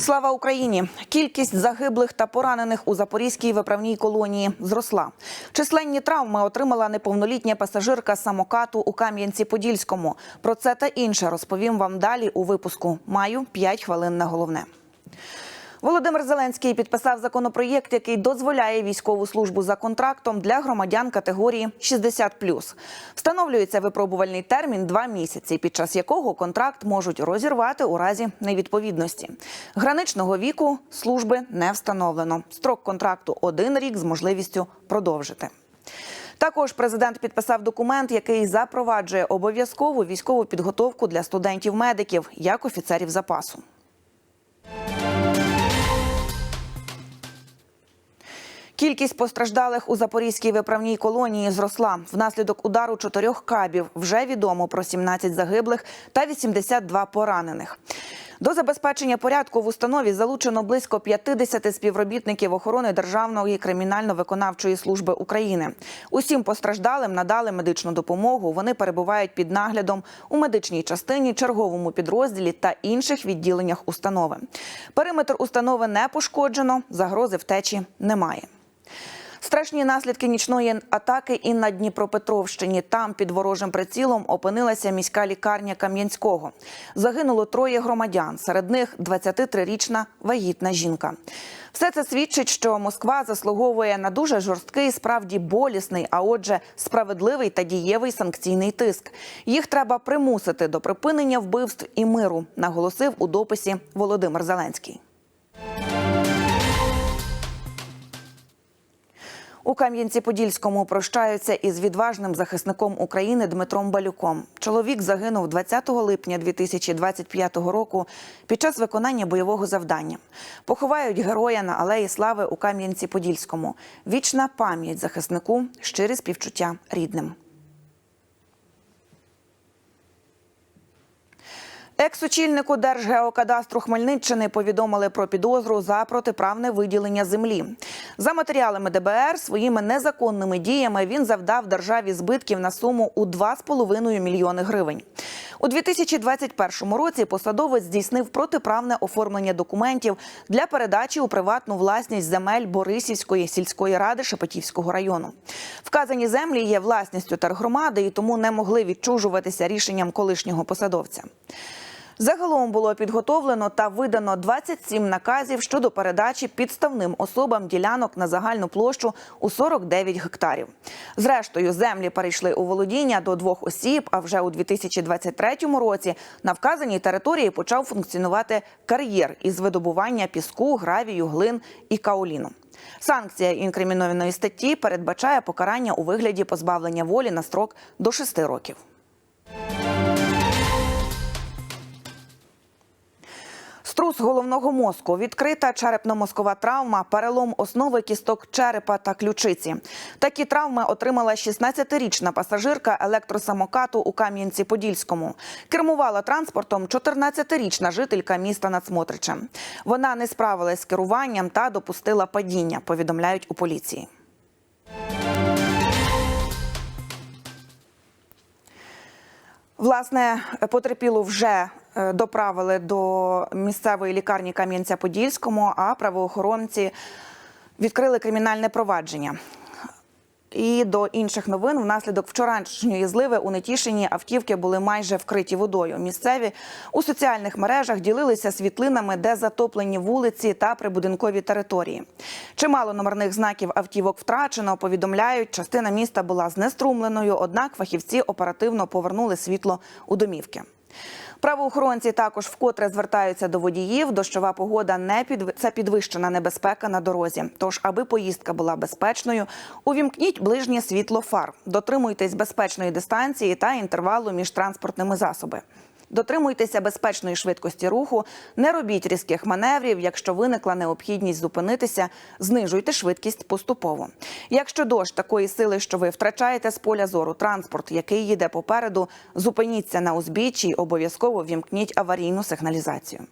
Слава Україні! Кількість загиблих та поранених у запорізькій виправній колонії зросла. Численні травми отримала неповнолітня пасажирка самокату у Кам'янці-Подільському. Про це та інше розповім вам далі у випуску. Маю 5 хвилин на головне. Володимир Зеленський підписав законопроєкт, який дозволяє військову службу за контрактом для громадян категорії 60+. Встановлюється випробувальний термін два місяці, під час якого контракт можуть розірвати у разі невідповідності. Граничного віку служби не встановлено. Строк контракту один рік з можливістю продовжити. Також президент підписав документ, який запроваджує обов'язкову військову підготовку для студентів-медиків як офіцерів запасу. Кількість постраждалих у запорізькій виправній колонії зросла. Внаслідок удару чотирьох кабів вже відомо про 17 загиблих та 82 поранених. До забезпечення порядку в установі залучено близько 50 співробітників охорони Державної кримінально-виконавчої служби України. Усім постраждалим надали медичну допомогу. Вони перебувають під наглядом у медичній частині, черговому підрозділі та інших відділеннях установи. Периметр установи не пошкоджено, загрози втечі немає. Страшні наслідки нічної атаки і на Дніпропетровщині. Там під ворожим прицілом опинилася міська лікарня Кам'янського. Загинуло троє громадян. Серед них 23-річна вагітна жінка. Все це свідчить, що Москва заслуговує на дуже жорсткий, справді болісний, а отже, справедливий та дієвий санкційний тиск. Їх треба примусити до припинення вбивств і миру, наголосив у дописі Володимир Зеленський. У Кам'янці-Подільському прощаються із відважним захисником України Дмитром Балюком. Чоловік загинув 20 липня 2025 року під час виконання бойового завдання. Поховають героя на алеї слави у Кам'янці-Подільському. Вічна пам'ять захиснику, щире співчуття рідним. Екс-очільнику Держгеокадастру Хмельниччини повідомили про підозру за протиправне виділення землі. За матеріалами ДБР своїми незаконними діями він завдав державі збитків на суму у 2,5 мільйони гривень. У 2021 році посадовець здійснив протиправне оформлення документів для передачі у приватну власність земель Борисівської сільської ради Шепетівського району. Вказані землі є власністю тергромади і тому не могли відчужуватися рішенням колишнього посадовця. Загалом було підготовлено та видано 27 наказів щодо передачі підставним особам ділянок на загальну площу у 49 гектарів. Зрештою, землі перейшли у володіння до двох осіб. А вже у 2023 році на вказаній території почав функціонувати кар'єр із видобування піску, гравію, глин і каоліну. Санкція інкримінованої статті передбачає покарання у вигляді позбавлення волі на строк до 6 років. Струс головного мозку, відкрита черепно-мозкова травма, перелом основи кісток черепа та ключиці. Такі травми отримала 16-річна пасажирка електросамокату у Кам'янці-Подільському. Кермувала транспортом 14-річна жителька міста Нацмотрича. Вона не справилась з керуванням та допустила падіння, повідомляють у поліції. Власне, потерпілу вже доправили до місцевої лікарні Кам'янця-Подільському, а правоохоронці відкрили кримінальне провадження. І до інших новин внаслідок вчорашньої зливи у Нетішині автівки були майже вкриті водою. Місцеві у соціальних мережах ділилися світлинами, де затоплені вулиці та прибудинкові території. Чимало номерних знаків автівок втрачено. Повідомляють, частина міста була знеструмленою однак фахівці оперативно повернули світло у домівки. Правоохоронці також вкотре звертаються до водіїв. Дощова погода не під це підвищена небезпека на дорозі. Тож, аби поїздка була безпечною, увімкніть ближнє світло фар, дотримуйтесь безпечної дистанції та інтервалу між транспортними засобами. Дотримуйтеся безпечної швидкості руху, не робіть різких маневрів. Якщо виникла необхідність зупинитися, знижуйте швидкість поступово. Якщо дощ такої сили, що ви втрачаєте з поля зору транспорт, який їде попереду, зупиніться на узбіччі і обов'язково вімкніть аварійну сигналізацію.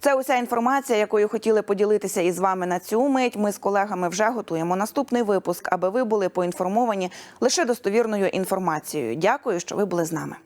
Це уся інформація, якою хотіли поділитися із вами на цю мить. Ми з колегами вже готуємо наступний випуск, аби ви були поінформовані лише достовірною інформацією. Дякую, що ви були з нами.